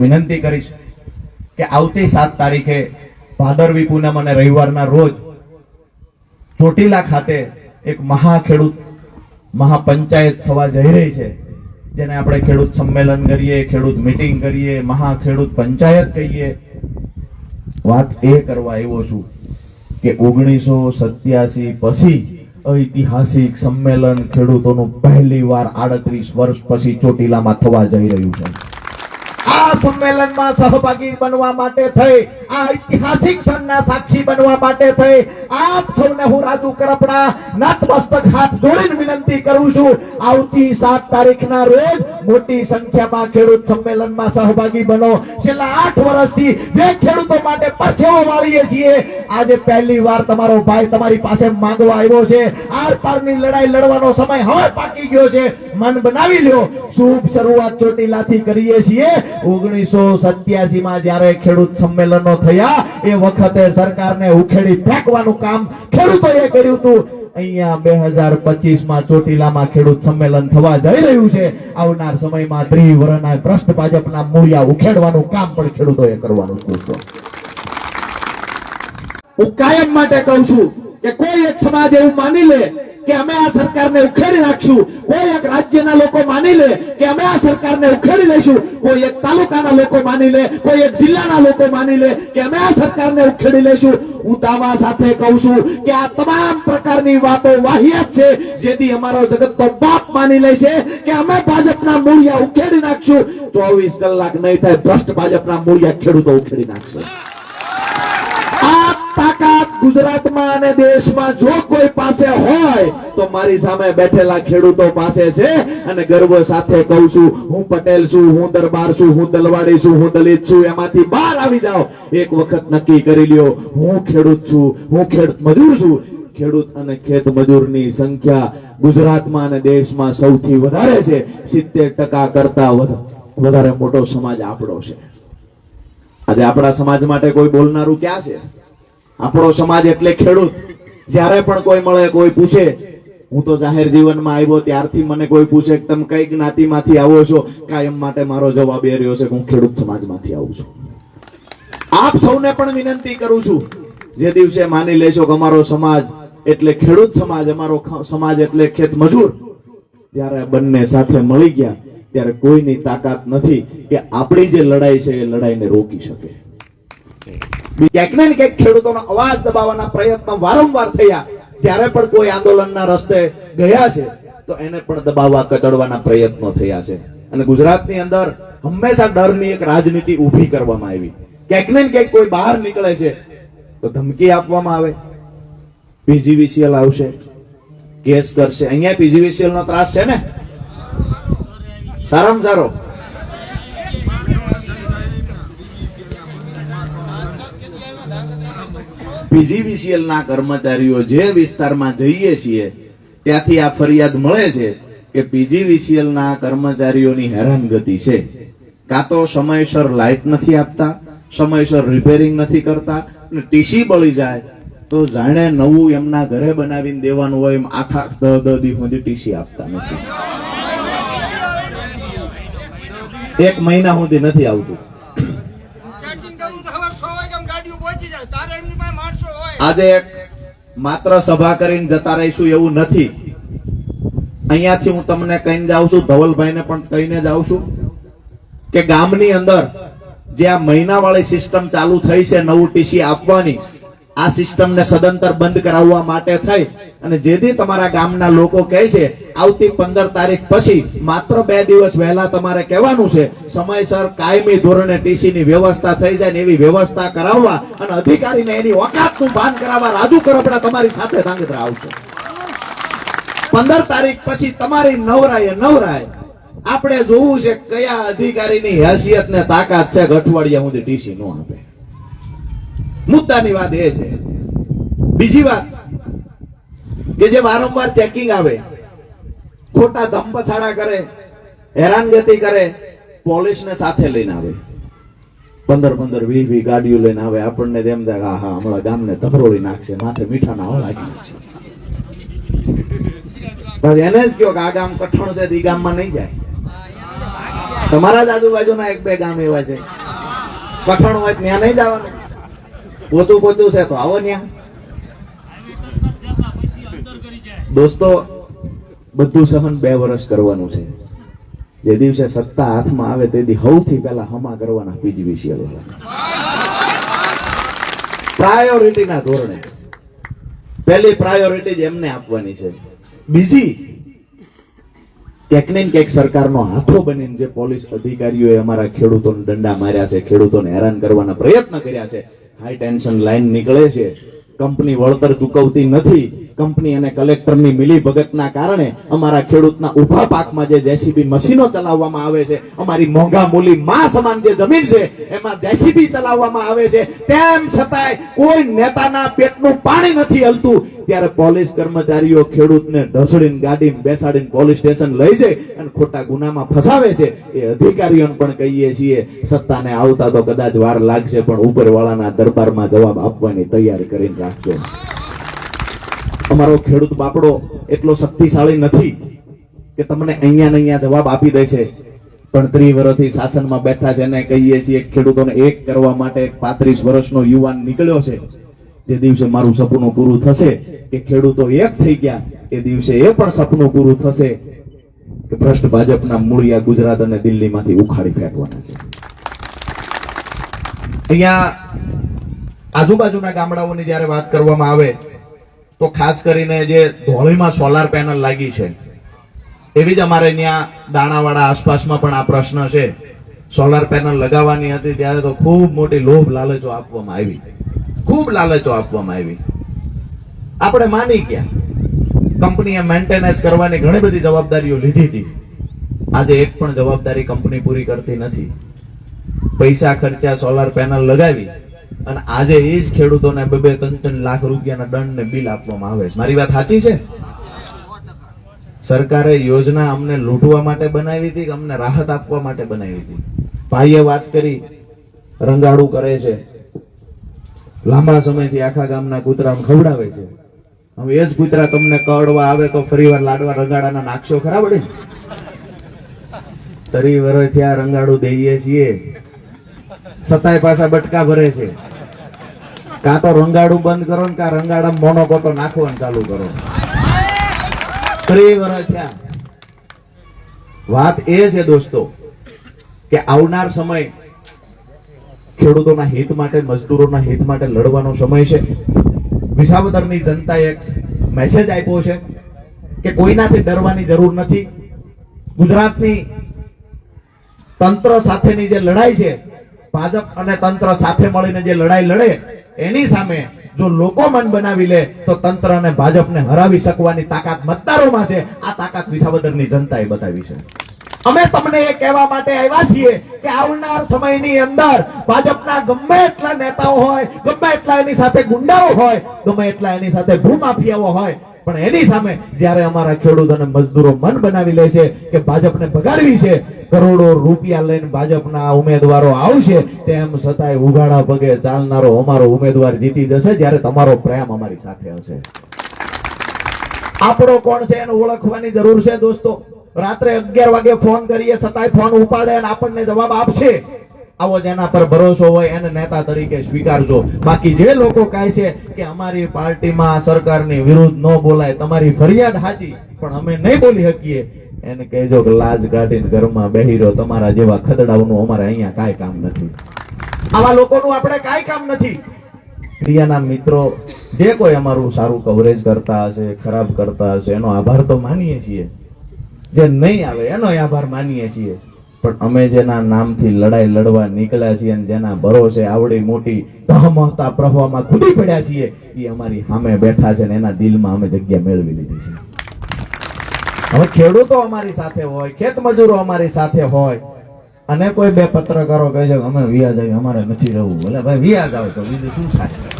વિનંતી કરીશ કે આવતી સાત તારીખે ભાદરવી પૂનમ અને રવિવારના રોજ ચોટીલા ખાતે એક મહાખેડૂત મહાપંચાયત થવા જઈ રહી છે. જેને આપણે ખેડૂત સંમેલન કરીએ, ખેડૂત મીટિંગ કરીએ, મહા ખેડૂત પંચાયત કહીએ. વાત એ કરવા આવ્યો છું કે ઓગણીસો સત્યાસી પછી ઐતિહાસિક સંમેલન ખેડૂતોનું પહેલી વાર આડત્રીસ વર્ષ પછી ચોટીલામાં થવા જઈ રહ્યું છે. આ સંમેલનમાં સહભાગી બનો. છેલ્લા આઠ વર્ષથી જે ખેડૂતો માટે પરસેવો વાળીએ છીએ, આજે પહેલી વાર તમારો ભાઈ તમારી પાસે માંગવા આવ્યો છે. આર પારની લડાઈ લડવાનો સમય હવે પાકી ગયો છે. મન બનાવી લ્યો. શુભ શરૂઆત ચોટીલાથી કરીએ છીએ. ઓગણીસો સત્યાસી માં જયારે ખેડૂત સંમેલનો થયા, એ વખતે સરકારને ઉખેડી ફેંકવાનું કામ ખેડૂતોએ કર્યું હતું. અહીંયા બે હજાર પચીસમાં ચોટીલામાં ખેડૂત સંમેલન થવા જઈ રહ્યું છે. આવનાર સમયમાં ત્રિવર્ણના ભ્રષ્ટ ભાજપના મૂળિયા ઉખેડવાનું કામ પણ ખેડૂતોએ કરવાનું છે. હું કાયમ માટે કહું છું કે કોઈ એક સમાજ એવું માની લે કે અમે આ સરકારને ઉખેડી નાખશું, કોઈ એક રાજ્યના લોકો માની લે કે અમે આ સરકારને ઉખેડી લઈશું, કોઈ એક તાલુકાના લોકો માની લે, કોઈ એક જિલ્લાના લોકો માની લે કે અમે આ સરકારને ઉખેડી લઈશું. હું દાવા સાથે કહું છું કે આ તમામ પ્રકારની વાતો વાહિયાત છે, જેથી અમારો જગતનો બાપ માની લે છે કે અમે ભાજપના મૂળિયા ઉખેડી નાખશું. ચોવીસ કલાક નહીં થાય, ભ્રષ્ટ ભાજપના મૂળિયા ખેડૂતો ઉખેડી નાખશે. ગુજરાતમાં અને દેશમાં જો કોઈ પાસે હોય, તો મારી સામે બેઠેલા ખેડૂતો પાસે છે. અને ગર્વ સાથે કહું છું, હું પટેલ છું, હું દરબાર છું, હું દલવાડી છું, હું દલિત છું, એમાંથી બહાર આવી જાઓ. એક વખત નક્કી કરી લ્યો, હું ખેડૂત છું, હું ખેડૂત મજૂર છું. ખેડૂત અને ખેત મજૂરની સંખ્યા ગુજરાતમાં અને દેશમાં સૌથી વધારે છે. સિત્તેર ટકા કરતા વધારે મોટો સમાજ આપણો છે. આજે આપણા સમાજ માટે કોઈ બોલનારું ક્યાં છે? આપણો સમાજ એટલે ખેડૂત. જ્યારે પણ કોઈ મળે, કોઈ પૂછે, હું તો જાહેર જીવનમાં આવ્યો, ત્યારથી મને કોઈ પૂછે કે તમે કઈ જ્ઞાતિમાંથી આવો છો? કાયમ માટે મારો જવાબ એ રહ્યો છે કે હું ખેડૂત સમાજમાંથી આવું છું. આપ સૌને પણ વિનંતી કરું છું, જે દિવસે માની લેશો કે અમારો સમાજ એટલે ખેડૂત સમાજ, અમારો સમાજ એટલે ખેત મજૂર. જ્યારે બંને સાથે મળી ગયા, ત્યારે કોઈની તાકાત નથી કે આપણી જે લડાઈ છે એ લડાઈને રોકી શકે. ક્યાંક ને ક્યાંક ખેડૂતોનો અવાજ દબાવવાના પ્રયત્ન વારંવાર થયા. જ્યારે પણ કોઈ આંદોલનના રસ્તે ગયા છે, તો એને પણ દબાવવા કચડવાના પ્રયત્નો થયા છે. અને ગુજરાતની અંદર હંમેશા ડરની એક રાજનીતિ ઊભી કરવામાં આવી. ક્યાંક ને ક્યાંક કોઈ બહાર નીકળે છે, તો ધમકી આપવામાં આવે. પીજીવીસીએલ આવશે, કેસ કરશે. અહીંયા પીજીવીસીએલ નો ત્રાસ છે ને? સારામાં સારો. પીજીવીસીએલ ના કર્મચારીઓ જે વિસ્તારમાં જઈએ છીએ, ત્યાંથી આ ફરિયાદ મળે છે કે પીજીવીસીએલ ના કર્મચારીઓની હેરાનગતિ છે. કાં તો સમયસર લાઇટ નથી આપતા, સમયસર રિપેરિંગ નથી કરતા, અને ટીસી બળી જાય, તો જાણે નવું એમના ઘરે બનાવીને દેવાનું હોય એમ આખા દહ દહ દી સુધી ટીસી આપતા નથી. એક મહિના સુધી નથી આવતું ચાર્જિંગ કરવું તો સવાર સો વાગે ગાડીઓ પહોંચી જાય તારે એમની પાસે માણસો હોય આજે એક માત્ર સભા કરીને જતા રહીશું એવું નથી. અહીંયાથી હું તમને કહીને જાઉં છું, ધવલભાઈને પણ કહીને જાઉં છું કે ગામની અંદર જે આ મહિનાવાળી સિસ્ટમ ચાલુ થઈ છે નવું ટીસી આપવાની આ સિસ્ટમને સદંતર બંધ કરાવવા માટે થઈ. અને જેથી તમારા ગામના લોકો કહે છે, આવતી પંદર તારીખ પછી માત્ર બે દિવસ વહેલા તમારે કહેવાનું છે, સમયસર કાયમી ધોરણે ટીસી ની વ્યવસ્થા થઈ જાય ને એવી વ્યવસ્થા કરાવવા અને અધિકારીને એની ઓકાતનું ભાન કરાવવા રાજુ કરપડા તમારી સાથે ધાંગધ્રા આવશે. પંદર તારીખ પછી તમારી નવરાય નવરાય આપણે જોવું છે કયા અધિકારીની હેસિયત ને તાકાત છે અઠવાડિયા સુધી ટીસી નો આપે. મુદ્દાની વાત એ છે. બીજી વાત, કે જે વારંવાર ચેકિંગ આવે, ખોટા ધમપછાડા કરે, હેરાનગતિ કરે, પોલીસને સાથે લઈને આવે. પંદર પંદર વીસ વીસ ગાડીઓ લઈને આવે, આપણને તેમ થાય આ હા હમણાં ગામને ધબરોળી નાખશે, માથે મીઠાના હવા લાગી નાખશે એને જ કયો કે આ ગામ કઠણ છે ઈ ગામમાં નહીં જાય. તમારા જ આજુબાજુના એક બે ગામ એવા છે. કઠણ હોય ત્યાં નહીં જવાનું. પોતું પોતું છે તો આવો ત્યાં દોસ્તો, બધું સહન બે વર્ષ કરવાનું છે. જે દિવસે સત્તા હાથમાં આવે તે દી સૌથી પહેલા હમા કરવાના પીજીવીસીએલ પ્રાયોરિટીના ધોરણે. પહેલી પ્રાયોરિટી જ એમને આપવાની છે. બીજી, ક્યાંક ને ક્યાંક સરકારનો હાથો બનીને જે પોલીસ અધિકારીઓએ અમારા ખેડૂતોને દંડા માર્યા છે, ખેડૂતોને હેરાન કરવાના પ્રયત્ન કર્યા છે હાઈ ટેન્શન લાઈન નીકળે છે. કંપની વળતર ચૂકવતી નથી. કંપની અને કલેક્ટરની મિલી ભગતના કારણે અમારા ખેડૂતના ઊભા પાકમાં જે જેસીબી મશીનો ચલાવવામાં આવે છે, અમારી મોંઘા મૂલી માં સમાન જે જમીન છે, એમાં જેસીબી ચલાવવામાં આવે છે. તેમ છતાંય કોઈ નેતાના પેટનું પાણી નથી હલતું. ત્યારે પોલીસ કર્મચારીઓ ખેડૂતને ઢસડીને ગાડીમાં બેસાડીને પોલીસ સ્ટેશન લઈ જાય અને ખોટા ગુનામાં ફસાવે છે. એ અધિકારીઓને પણ કહીએ છીએ, સત્તાને આવતા તો કદાચ વાર લાગશે, પણ ઉપરવાળાના દરબારમાં જવાબ આપવાની તૈયારી કરીને રાખજો અમારો ખેડૂત બાપડો એટલો શક્તિશાળી નથી કે તમને અહીંયા અહીંયા જવાબ આપી દેશે પણ ત્રી વર્ષથી શાસનમાં બેઠા છે એને કહીએ છીએ ખેડૂતોને એક કરવા માટે પાંત્રીસ વર્ષનો યુવાન નીકળ્યો છે. જે દિવસે મારું સપનું પૂરું થશે કે ખેડૂતો એક થઈ ગયા, એ દિવસે એ પણ સપનું પૂરું થશે કે ભ્રષ્ટ ભાજપના મૂળિયા ગુજરાત અને દિલ્હીમાંથી ઉખાડી ફેંકવાના છે. અહીંયા આજુબાજુના ગામડાઓની જ્યારે વાત કરવામાં આવે, તો ખાસ કરીને જે ધોળીમાં સોલાર પેનલ લાગી છે, એવી જ અમારે ત્યાં દાણાવાડા આસપાસમાં પણ આ પ્રશ્ન છે. સોલાર પેનલ લગાવવાની હતી ત્યારે તો ખૂબ મોટી લોભ લાલચો આપવામાં આવી. ખૂબ લાલચો આપવામાં આવી. આપણે માની ગયા. કંપનીએ મેન્ટેનન્સ કરવાની ઘણી બધી જવાબદારીઓ લીધી હતી. આજે એક પણ જવાબદારી કંપની પૂરી કરતી નથી. પૈસા ખર્ચા સોલાર પેનલ લગાવી. અને આજે એ જ ખેડૂતોને બે બે ત્રણ ત્રણ લાખ રૂપિયાના દંડ ને બિલ આપવામાં આવે છે. મારી વાત સાચી છે? સરકારે યોજના અમને લૂંટવા માટે બનાવી હતી કે અમને રાહત આપવા માટે બનાવી હતી? ભાઈએ વાત કરી, રંગાડું કરે છે. લાંબા સમયથી આખા ગામના કૂતરા ખવડાવે છે. હવે એ જ કૂતરા તમને કડવા આવે તો ફરીવાર લાડવા રંગાડાના નાખશો ખરા વડે તરી વર્ષથી ત્યાં રંગાડું દઈએ છીએ. સતાય પાછા બટકા ભરે છે. કાં તો રંગાડું બંધ કરો ને કાં રંગાડા મોનો કોટો નાખવાનું ચાલુ કરો. ત્રી વર્ષ થયા. વાત એ છે દોસ્તો કે આવનાર સમય ખેડૂતોના હિત માટે, મજદૂરોના હિત માટે લડવાનો સમય છે. વિસાવદરની જનતાએ એક મેસેજ આપ્યો છે કે કોઈનાથી ડરવાની જરૂર નથી. ગુજરાતની તંત્ર સાથેની જે લડાઈ છે ભાજપ અને તંત્ર સાથે મળીને જે લડાઈ લડે, એની સામે જો લોકો મન બનાવી લે, તો તંત્ર અને ભાજપને હરાવી શકવાની તાકાત મતદારોમાં છે. આ તાકાત વિસાવદરની જનતાએ બતાવી છે. અમે તમને એ કહેવા માટે આવ્યા છીએ કે આવનાર સમયની અંદર ભાજપના ગમે એટલા નેતાઓ હોય, ગમે એટલા એની સાથે ગુંડાઓ હોય, ગમે એટલા એની સાથે ભૂમાફિયાઓ હોય પણ એની સામે જ્યારે અમારા ખેડૂત અને મજદૂરો મન બનાવી લે છે કે ભાજપને ભગાડવી છે, કરોડો રૂપિયા લઈને ભાજપના ઉમેદવારો આવશે, તેમ છતાંય ઉઘાડા પગે ચાલનારો અમારો ઉમેદવાર જીતી જશે જ્યારે તમારો પ્રેમ અમારી સાથે હશે. આપણો કોણ છે એને ઓળખવાની જરૂર છે દોસ્તો? રાત્રે અગિયાર વાગે ફોન કરીએ, છતાંય ફોન ઉપાડે અને આપણને જવાબ આપશે. આવો જેના પર ભરોસો હોય એને નેતા તરીકે સ્વીકારજો. બાકી જે લોકો કહે છે કે અમારી પાર્ટીમાં સરકારની વિરુદ્ધ ન બોલાય, તમારી ફરિયાદ સાચી પણ અમે નહીં બોલી શકીએ, એને કહેજો કે લાજ કાઢીને ઘરમાં બેહી રહ્યો. તમારા જેવા ખદડાઓનું અમારે અહીંયા કાંઈ કામ નથી. આવા લોકોનું આપણે કાંઈ કામ નથી. પ્રિયાના મિત્રો, જે કોઈ અમારું સારું કવરેજ કરતા હશે, ખરાબ કરતા હશે, એનો આભાર તો માનીએ છીએ. જે નહીં આવે એનો આભાર માનીએ છીએ. પણ અમે જેના નામથી લડાઈ લડવા નીકળ્યા છીએ અને જેના ભરોસે આવડી મોટી તહમહતા પ્રવાહમાં કૂદી પડ્યા છીએ, એ અમારી સામે બેઠા છે ને એના દિલમાં અમે જગ્યા મેળવી લીધી છે. હવે ખેડૂતો અમારી સાથે હોય, ખેત મજૂરો અમારી સાથે હોય, અને કોઈ બે પત્રકારો કહે છે અમે વ્યાજ આવી અમારે નથી રહેવું. એટલે ભાઈ વ્યાજ આવે તો બીજું શું થાય?